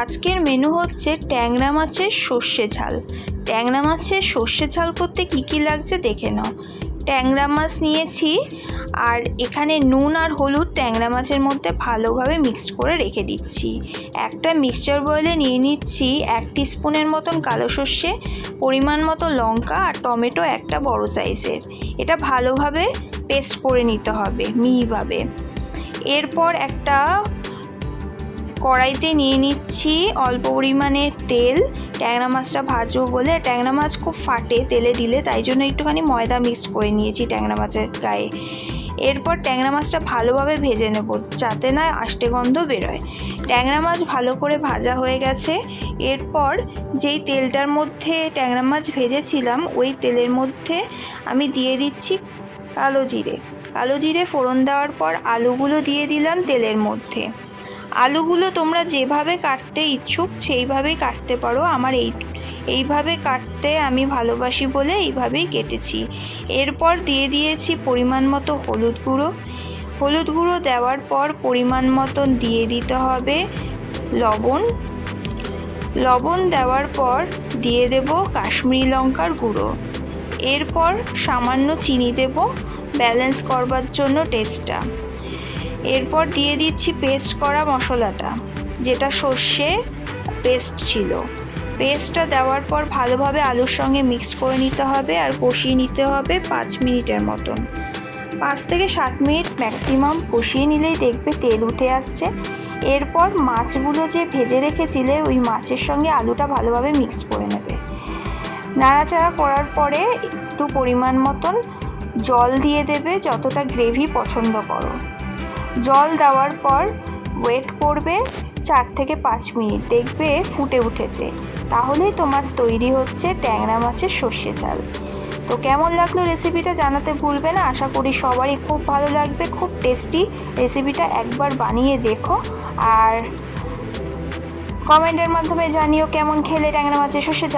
আজকের মেনু হচ্ছে ট্যাংরা মাছের সর্ষে ঝাল। ট্যাংরা মাছের সর্ষে ঝাল করতে কী কী লাগছে দেখে নাও। ট্যাংরা মাছ নিয়েছি, আর এখানে নুন আর হলুদ ট্যাংরা মাছের মধ্যে ভালোভাবে মিক্সড করে রেখে দিচ্ছি। একটা মিক্সচার বয়েলে নিয়ে নিচ্ছি এক স্পুনের মতন কালো সর্ষে, পরিমাণ মতো লঙ্কা আর টমেটো একটা বড় সাইজের এটা ভালোভাবে পেস্ট করে নিতে হবে মিহিভাবে। এরপর একটা কড়াইতে নিয়ে নিচ্ছি অল্প পরিমাণে তেল। ট্যাংরা মাছটা ভাজবো বলে। ট্যাংরা মাছ খুব ফাটে তেলে দিলে, তাই জন্য একটুখানি ময়দা মিক্স করে নিয়েছি ট্যাংরা মাছের গায়ে। এরপর ট্যাংরা মাছটা ভালোভাবে ভেজে নেব, যাতে না আষ্টে গন্ধ বেরোয়। ট্যাংরা মাছ ভালো করে ভাজা হয়ে গেছে। এরপর যেই তেলটার মধ্যে ট্যাংরা মাছ ভেজেছিলাম, ওই তেলের মধ্যে আমি দিয়ে দিচ্ছি কালো জিরে। কালো জিরে ফোড়ন দেওয়ার পর আলুগুলো দিয়ে দিলাম তেলের মধ্যে। আলুগুলো তোমরা যেভাবে কাটতে ইচ্ছুক, সেইভাবেই কাটতে পারো। আমার এই, এইভাবে কাটতে আমি ভালোবাসি বলে এইভাবেই কেটেছি। এরপর দিয়ে দিয়েছি পরিমাণ মতো হলুদ গুঁড়ো। হলুদ গুঁড়ো দেওয়ার পর পরিমাণ মতন দিয়ে দিতে হবে লবণ। লবণ দেওয়ার পর দিয়ে দেব কাশ্মীরি লঙ্কার গুঁড়ো। এরপর সামান্য চিনি দেব। ব্যালেন্স করবার জন্য টেস্টটা। এরপর দিয়ে দিচ্ছি পেস্ট করা মশলাটা, যেটা সর্ষে পেস্ট ছিল। পেস্টটা দেওয়ার পর ভালোভাবে আলুর সঙ্গে মিক্স করে নিতে হবে আর কষিয়ে নিতে হবে পাঁচ মিনিটের মতন। পাঁচ থেকে সাত মিনিট ম্যাক্সিমাম কষিয়ে নিলেই দেখবে তেল উঠে আসছে। এরপর মাছগুলো যে ভেজে রেখেছিলে, ওই মাছের সঙ্গে আলুটা ভালোভাবে মিক্স করে নেবে। নাড়াচাড়া করার পরে একটু পরিমাণ মতন জল দিয়ে দেবে, যতটা গ্রেভি পছন্দ করো। জল দেওয়ার পর ওয়েট করবে চার থেকে পাঁচ মিনিট। দেখবে ফুটে উঠেছে। তাহলেই তোমার তৈরি হচ্ছে ট্যাংরা মাছের সর্ষে চাল। তো কেমন লাগল রেসিপিটা জানাতে ভুলবে না। আশা করি সবারই খুব ভালো লাগবে, খুব টেস্টি রেসিপিটা একবার বানিয়ে দেখো। আর কমেন্টের মাধ্যমে জানিও কেমন খেলে ট্যাংরা মাছের সর্ষে